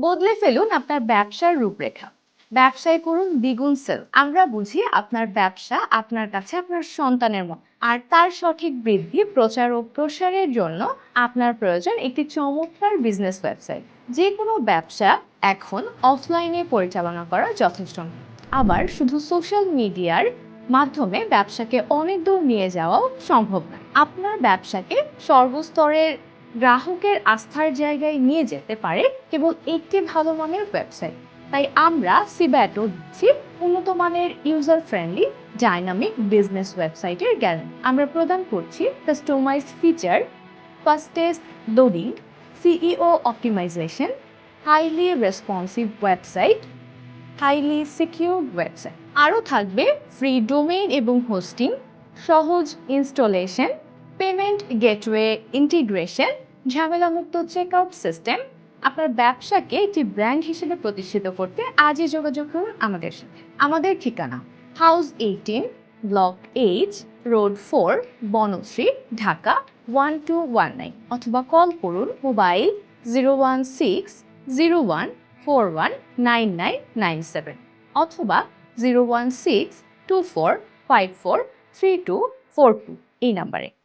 বদলে ফেলুন আপনার ব্যবসার রূপরেখা। ব্যবসায় করুন দ্বিগুণ সেল। আমরা বুঝি আপনার ব্যবসা আপনার কাছে আপনার সন্তানের মতো। আর তার সঠিক বৃদ্ধি, প্রচার ও প্রসারের জন্য আপনার প্রয়োজন একটি চমৎকার বিজনেস ওয়েবসাইট। যে কোনো ব্যবসা এখন অফলাইনে পরিচালনা করা যথেষ্ট। আবার শুধু সোশ্যাল মিডিয়ার মাধ্যমে ব্যবসাকে অনেক দূর নিয়ে যাওয়াও সম্ভব নয়। আপনার ব্যবসাকে সর্বস্তরের গ্রাহকের আস্থার জায়গায় নিয়ে যেতে পারে কেবল একটি ভালো মানের ওয়েবসাইট তাই আমরা সিব্যাটো দিচ্ছি উন্নত মানের ইউজার ফ্রেন্ডলি ডাইনামিক বিজনেস ওয়েবসাইটের গ্যারান্টি আমরা প্রদান করছি customize feature fastest loading SEO optimization highly responsive website highly secure website আরও থাকবে ফ্রি ডোমেইন এবং হোস্টিং সহজ ইনস্টলেশন পেমেন্ট গেটওয়ে ইন্টিগ্রেশন, ঝামেলামুক্ত চেক আউট সিস্টেম, আপনার ব্যবসাকে একটি ব্র্যান্ড হিসেবে প্রতিষ্ঠিত করতে আজই যোগাযোগ করুন আমাদের সাথে। আমাদের ঠিকানা, house eighteen, block H, road four, Banasree, Dhaka one two one nine অথবা কল করুন mobile zero one six zero one four one nine nine nine seven অথবা zero one six two four five four three two four two এই নাম্বারে।